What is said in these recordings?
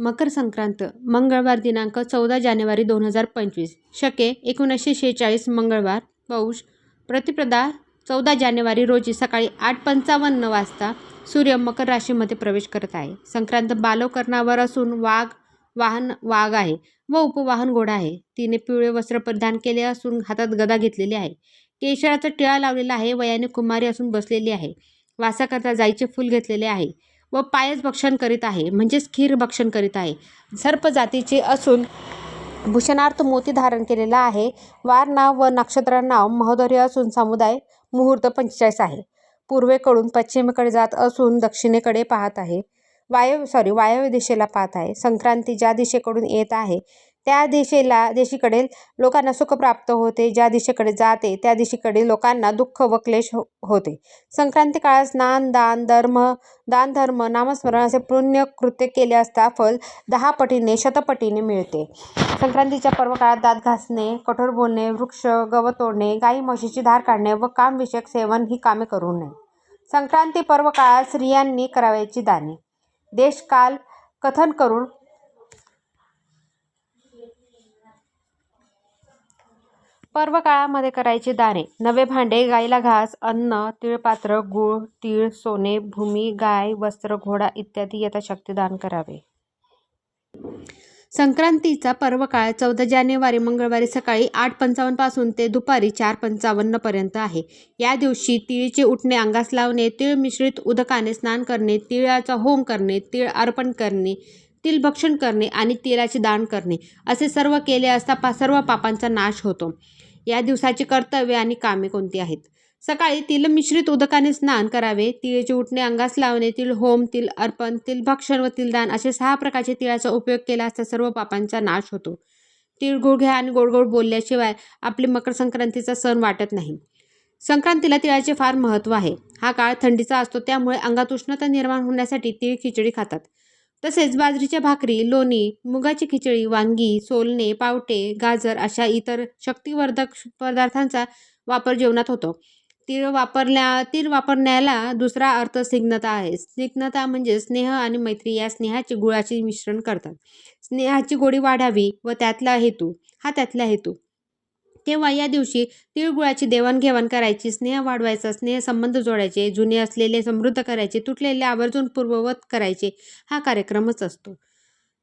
मकर संक्रांत मंगळवार दिनांक चौदा जानेवारी दोन हजार पंचवीस. शके एकोणीसशे शेहेचाळीस मंगळवार पौष प्रतिपदा चौदा जानेवारी रोजी सकाळी आठ पंचावन्न वाजता सूर्य मकर राशीमध्ये प्रवेश करत आहे. संक्रांत बालवकरणावर असून वाघ वाहन वाघ आहे व उपवाहन घोडा आहे. तिने पिवळे वस्त्र परिधान केले असून हातात गदा घेतलेली आहे. केशराचा टिळा लावलेला आहे. वयाने कुमारी असून बसलेली आहे. वासाकरता जाईचे फूल घेतलेले आहे. व पायस भक्षण करीत आहे म्हणजेच खीर भक्षण करीत आहे. सर्प जातीचे असून भूषणार्थ मोती धारण केलेला आहे. वार नाव व नक्षत्र नाव महोदर्य असून समुदाय मुहूर्त पंचेचाळीस आहे. पूर्वेकडून पश्चिमेकडे जात असून दक्षिणेकडे पाहत आहे. वायव्य सॉरी वायव्य दिशेला पाहत आहे. संक्रांती ज्या दिशेकडून येत आहे त्या दिशेला दिशेकडील लोकांना सुख प्राप्त होते. ज्या दिशेकडे जाते त्या दिशेकडील लोकांना दुःख व क्लेश हो होते. संक्रांती काळात स्नान दान धर्म दान धर्म नामस्मरण असे पुण्य कृत्य केले असता फल दहा पटीने शतपटीने मिळते. संक्रांतीच्या पर्व काळात दात घासणे कठोर बोलणे वृक्ष गवत तोडणे गाई म्हशीची धार काढणे व कामविषयक सेवन ही कामे करू नये. संक्रांती पर्व काळात स्त्रियांनी करावयाची दाने. देशकाल कथन करून पर्व काळामध्ये करायचे दाने नवे भांडे गाईला घास अन्न तिळपात्र गूळ तीळ सोने भूमी गाय वस्त्र घोडा इत्यादी यथाशक्ती दान करावे. संक्रांतीचा पर्व काळ चौदा जानेवारी मंगळवारी सकाळी आठ पंचावन्नपासून ते दुपारी चार पंचावन्न पर्यंत आहे. या दिवशी तिळीचे उठणे अंगास लावणे तिळ मिश्रित उदकाने स्नान करणे तिळाचा होम करणे तिळ अर्पण करणे तिलभक्षण करणे आणि तेलाचे दान करणे असे सर्व केले असता पा सर्व पापांचा नाश होतो. या दिवसाची कर्तव्य आणि कामे कोणती आहेत? सकाळी तिल मिश्रित उदकाने स्नान करावे तिळेचे उठणे अंगास लावणे तिळ होम तिल अर्पण तिल भक्षण व तिलदान असे सहा प्रकारचे तिळाचा उपयोग केला असता सर्व पापांचा नाश होतो. तिळगुळ घ्या आणि गोड गोड बोलल्याशिवाय आपले मकर संक्रांतीचा सण वाटत नाही. संक्रांतीला तिळाचे फार महत्त्व आहे. हा काळ थंडीचा असतो त्यामुळे अंगात उष्णता निर्माण होण्यासाठी तिळ खिचडी खातात. तसेच बाजरीच्या भाकरी लोणी मुगाची खिचडी वांगी सोलणे पावटे गाजर अशा इतर शक्तिवर्धक पदार्थांचा वापर जेवणात होतो. तीळ वापरल्या तीळ वापरण्याला दुसरा अर्थ स्निग्धता आहे. स्निग्धता म्हणजे स्नेह आणि मैत्री या स्नेहाचे गुळाचे मिश्रण करतात. स्नेहाची गोडी वाढावी व त्यातला हेतू हा त्यातला हेतू. तेव्हा या दिवशी तिळगुळाची देवाणघेवाण करायची स्नेह वाढवायचा स्नेह संबंध जोडायचे जुने असलेले समृद्ध करायचे तुटलेले आवर्जून पूर्ववत करायचे हा कार्यक्रमच असतो.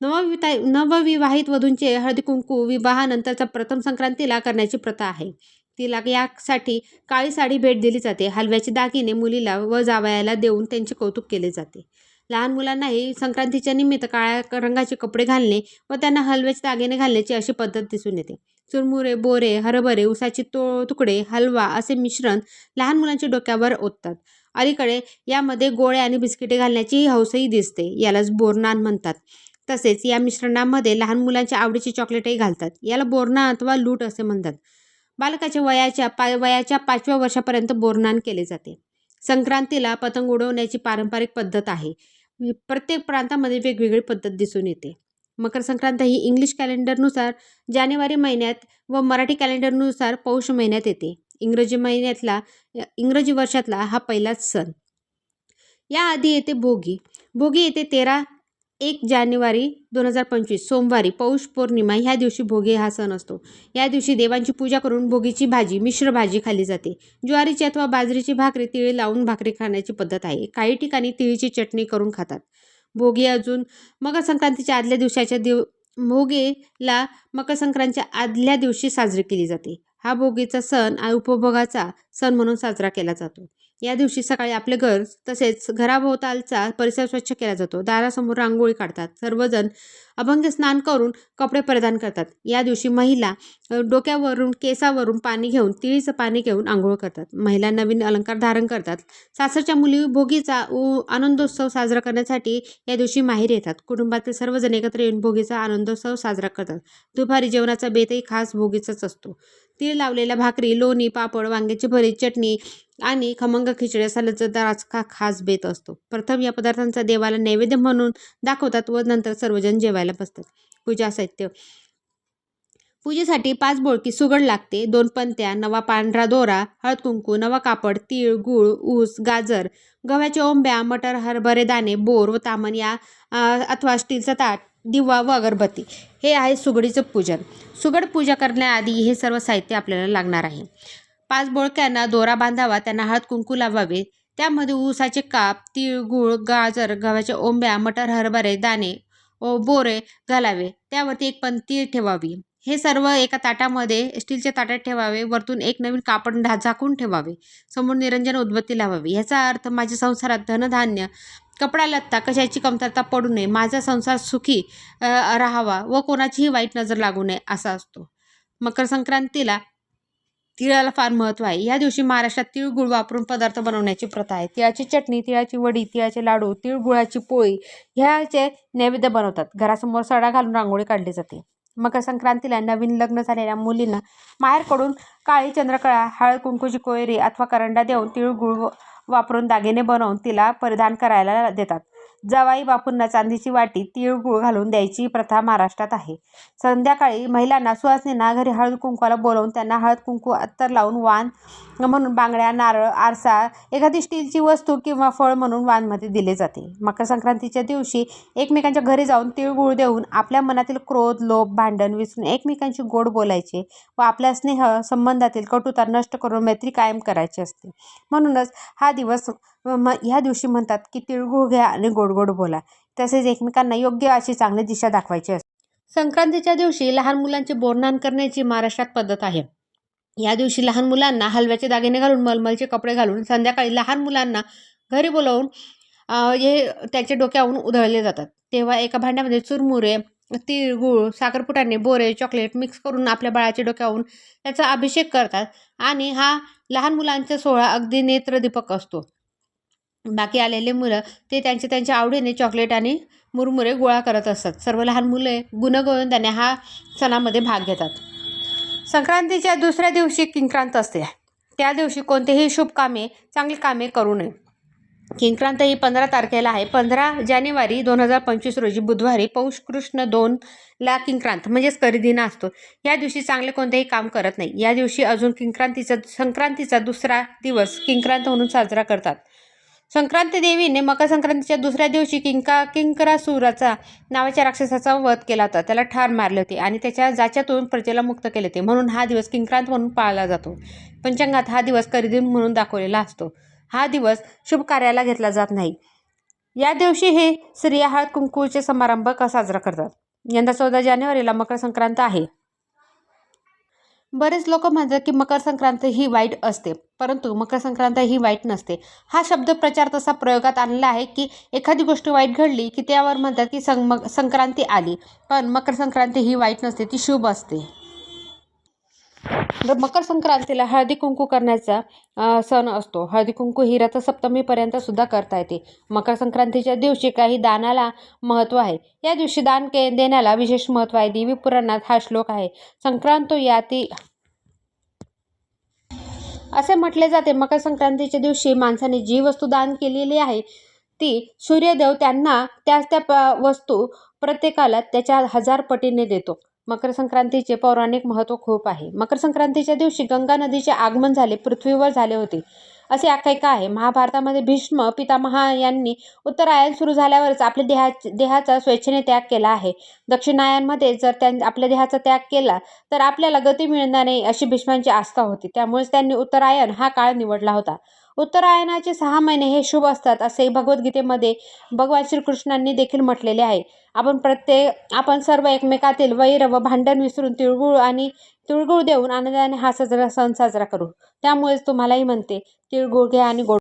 नवविता नवविवाहित वधूंचे हळदी कुंकू विवाहानंतरचा प्रथम संक्रांतीला करण्याची प्रथा आहे. तिला यासाठी काळी साडी भेट दिली जाते. हलव्याचे दागिने मुलीला व जावयाला देऊन त्यांचे कौतुक केले जाते. लहान मुलांनाही संक्रांतीच्या निमित्त काळ्या रंगाचे कपडे घालणे व त्यांना हलव्याचे दागिने घालण्याची अशी पद्धत दिसून येते. चुरमुरे बोरे हरभरे उसाचे तो तुकडे हलवा असे मिश्रण लहान मुलांच्या डोक्यावर ओततात. अलीकडे यामध्ये गोळे आणि बिस्किटे घालण्याची हौसही दिसते यालाच बोरनान म्हणतात. तसेच या मिश्रणामध्ये लहान मुलांच्या आवडीची चॉकलेटही घालतात. याला बोरना अथवा लूट असे म्हणतात. बालकाच्या वयाच्या पा वयाच्या पाचव्या वर्षापर्यंत बोरनान केले जाते. संक्रांतीला पतंग उडवण्याची पारंपरिक पद्धत आहे. प्रत्येक प्रांतामध्ये वेगवेगळी पद्धत दिसून येते. मकर संक्रांत ही इंग्लिश कॅलेंडरनुसार जानेवारी महिन्यात व मराठी कॅलेंडरनुसार पौष महिन्यात येते. इंग्रजी महिन्यातला इंग्रजी वर्षातला हा पहिलाच सण. याआधी येते भोगी. भोगी येते तेरा एक जानेवारी दोन हजार पंचवीस सोमवारी पौष पौर्णिमा. ह्या दिवशी भोगी हा सण असतो. या दिवशी देवांची पूजा करून भोगीची भाजी मिश्र भाजी खाल्ली जाते. ज्वारीची अथवा बाजरीची भाकरी तिळी लावून भाकरी खाण्याची पद्धत आहे. काही ठिकाणी तिळीची चटणी करून खातात. भोगी अजून. मकर संक्रांतीच्या आदल्या दिवसाच्या दिव भोगीला मकर संक्रांतीच्या आदल्या दिवशी साजरी केली जाते. हा भोगीचा सण उपभोगाचा सण म्हणून साजरा केला जातो. या दिवशी सकाळी आपले घर तसेच घराभोवतालचा परिसर स्वच्छ केला जातो. दारासमोर रांगोळी काढतात. सर्वजण अभंग स्नान करून कपडे परिधान करतात. या दिवशी महिला डोक्यावरून केसावरून पाणी घेऊन तिळीचं पाणी घेऊन आंघोळ करतात. महिला नवीन अलंकार धारण करतात. सासरच्या मुली भोगीचा उ आनंदोत्सव साजरा करण्यासाठी या दिवशी माहेर येतात. कुटुंबातील सर्वजण एकत्र येऊन भोगीचा आनंदोत्सव साजरा करतात. दुपारी जेवणाचा बेतही खास भोगीचाच असतो. तीळ लावलेल्या भाकरी लोणी पापड वांग्याची भरीत चटणी आणि खमंग खिचडी असा लज्जतदार आजका खास बेत असतो. प्रथम या पदार्थांचा देवाला नैवेद्य म्हणून दाखवतात व नंतर सर्वजण जेवायला बसतात. पूजा साहित्य पूजेसाठी पाच बोळकी सुगड लागते. दोन पंत्या नवा पांढरा दोरा हळद कुंकू नवा कापड तीळ गूळ ऊस गाजर गव्हाच्या ओंब्या मटर हरभरे दाणे बोर व तामन या अथवा स्टीलचा ताट दिवा व अगरबत्ती. हे आहे सुगडीचं पूजन. सुगड पूजा करण्याआधी हे सर्व साहित्य आपल्याला लागणार आहे. पाच बोळक्यांना दोरा बांधावा त्यांना हळद कुंकू लावावे. त्यामध्ये ऊसाचे काप तिळगुळ गाजर गव्हाच्या ओंब्या मटर हरभरे दाणे ओ बोरे घालावे. त्यावरती एक पंती ठेवावी. हे सर्व एका ताटामध्ये स्टीलच्या ताटात ठेवावे. वरतून एक नवीन कापड ढा झाकून ठेवावे. समोर निरंजन उद्बत्ती लावावी. याचा अर्थ माझ्या संसारात धनधान्य कपडा लत्ता कशाची कमतरता पडू नये माझा संसार सुखी राहावा व कोणाचीही वाईट नजर लागू नये असा असतो. मकर संक्रांतीला तिळाला फार महत्त्व आहे. या दिवशी महाराष्ट्रात तिळगुळ वापरून पदार्थ बनवण्याची प्रथा आहे. तिळाची चटणी तिळाची वडी तिळाचे लाडू तिळगुळाची पोळी ह्याचे नैवेद्य बनवतात. घरासमोर सडा घालून रांगोळी काढली जाते. मकर संक्रांतीला नवीन लग्न झालेल्या मुलींना माहेरकडून काळी चंद्रकळा हळद कुंकूची कोयरी अथवा करंडा देऊन तिळगुळ वापरून दागिने बनवून तिला परिधान करायला देतात. जवाई बापूंना चांदीची वाटी तिळगुळ घालून द्यायची प्रथा महाराष्ट्रात आहे. संध्याकाळी महिलांना सुहासनींना घरी हळद कुंकवाला बोलवून त्यांना हळद कुंकू अत्तर लावून वाण म्हणून बांगड्या नारळ आरसा एखादी स्टीलची वस्तू किंवा फळ म्हणून वाणमध्ये दिले जाते. मकर संक्रांतीच्या दिवशी एकमेकांच्या घरी जाऊन तिळगुळ देऊन आपल्या मनातील क्रोध लोभ भांडण विसरून एकमेकांशी गोड बोलायचे व आपल्या स्नेह संबंधातील कटुता नष्ट करून मैत्री कायम करायची असते. म्हणूनच हा दिवस म ह्या दिवशी म्हणतात की तिळगुळ घ्या आणि गोड गोड बोला. तसेच एकमेकांना योग्य अशी चांगली दिशा दाखवायची असते. संक्रांतीच्या दिवशी लहान मुलांचे बोरनान करण्याची महाराष्ट्रात पद्धत आहे. या दिवशी लहान मुलांना हलव्याचे दागिने घालून मलमलचे कपडे घालून संध्याकाळी लहान मुलांना घरी बोलावून हे त्याचे डोक्यावरून उधळले जातात. तेव्हा एका भांड्यामध्ये चुरमुरे तिळगुळ साखरपुटाने बोरे चॉकलेट मिक्स करून आपल्या बाळाच्या डोक्यावरून त्याचा अभिषेक करतात. आणि हा लहान मुलांचा सोहळा अगदी नेत्रदीपक असतो. बाकी आलेले मुलं ते त्यांच्या त्यांच्या आवडीने चॉकलेट आणि मुरमुरे गोळा करत असतात. सर्व लहान मुले गुणगोविंदाने हा सणामध्ये भाग घेतात. संक्रांतीच्या दुसऱ्या दिवशी किंक्रांत असते. त्या दिवशी कोणतेही शुभ कामे चांगली कामे करू नये. किंक्रांत ही पंधरा तारखेला आहे. पंधरा जानेवारी दोन हजार पंचवीस रोजी बुधवारी पौष कृष्ण दोनला किंक्रांत म्हणजेच करीदिना असतो. या दिवशी चांगले कोणतेही काम करत नाही. या दिवशी अजून किंक्रांतीचा संक्रांतीचा दुसरा दिवस किंक्रांत म्हणून साजरा करतात. संक्रांती देवीने मकर संक्रांतीच्या दुसऱ्या दिवशी किंका किंकरासुराचा नावाच्या राक्षसाचा वध केला होता. त्याला ठार मारले होते आणि त्याच्या जाच्यातून प्रजेला मुक्त केले होते. म्हणून हा दिवस किंक्रांत म्हणून पाळला जातो. पंचांगात हा दिवस करीदिन म्हणून दाखवलेला असतो. हा दिवस शुभ कार्याला घेतला जात नाही. या दिवशी हे स्त्रिया हळद कुंकूचे समारंभ का साजरा करतात? यंदा चौदा जानेवारीला मकर संक्रांत आहे. बरेच लोक म्हणतात की मकर संक्रांत ही वाईट असते. परंतु मकर संक्रांत ही वाईट नसते. हा शब्द प्रचार तसा प्रयोगात आणला आहे की एखादी गोष्ट वाईट घडली की त्यावर म्हणतात की सं संक्रांती आली. पण मकर संक्रांती ही वाईट नसते ती शुभ असते. मकर संक्रांतीला हळदी कुंकू करण्याचा सण असतो. हळदी कुंकू ही सप्तमीपर्यंत सुद्धा करता येते. मकर संक्रांतीच्या दिवशी काही दानाला महत्त्व आहे. या दिवशी दान के देण्याला विशेष महत्त्व आहे. देवी पुराणात हा श्लोक आहे. संक्रांत याती असे म्हटले जाते. मकर संक्रांतीच्या दिवशी माणसाने जी वस्तू दान केलेली आहे ती सूर्यदेव त्यांना त्याच त्या वस्तू प्रत्येकाला त्याच्या हजार पटीने देतो. मकर संक्रांतीचे पौराणिक महत्त्व खूप आहे. मकर संक्रांतीच्या दिवशी गंगा नदीचे आगमन झाले पृथ्वीवर झाले होते. असे आख्यायिका आहे. महाभारतामध्ये भीष्म पितामहा यांनी उत्तरायण सुरू झाल्यावरच आपल्या देहा देहाचा स्वेच्छेने त्याग केला आहे. दक्षिणायनमध्ये जर त्यां आपल्या देहाचा त्याग केला तर आपल्याला गती मिळणार नाही अशी भीष्मांची आस्था होती. त्यामुळेच त्यांनी उत्तरायण हा काळ निवडला होता. उत्तरायणाचे सहा महिने हे शुभ असतात असे भगवद्गीतेमध्ये भगवान श्रीकृष्णांनी देखील म्हटलेले आहे. आपण प्रत्येक आपण सर्व एकमेकातील वैर व भांडण विसरून तिळगुळ आणि तिळगुळ देऊन आनंदाने हा साजरा सण साजरा करू. त्यामुळेच तुम्हालाही म्हणते तिळगुळ घ्या आणि गोड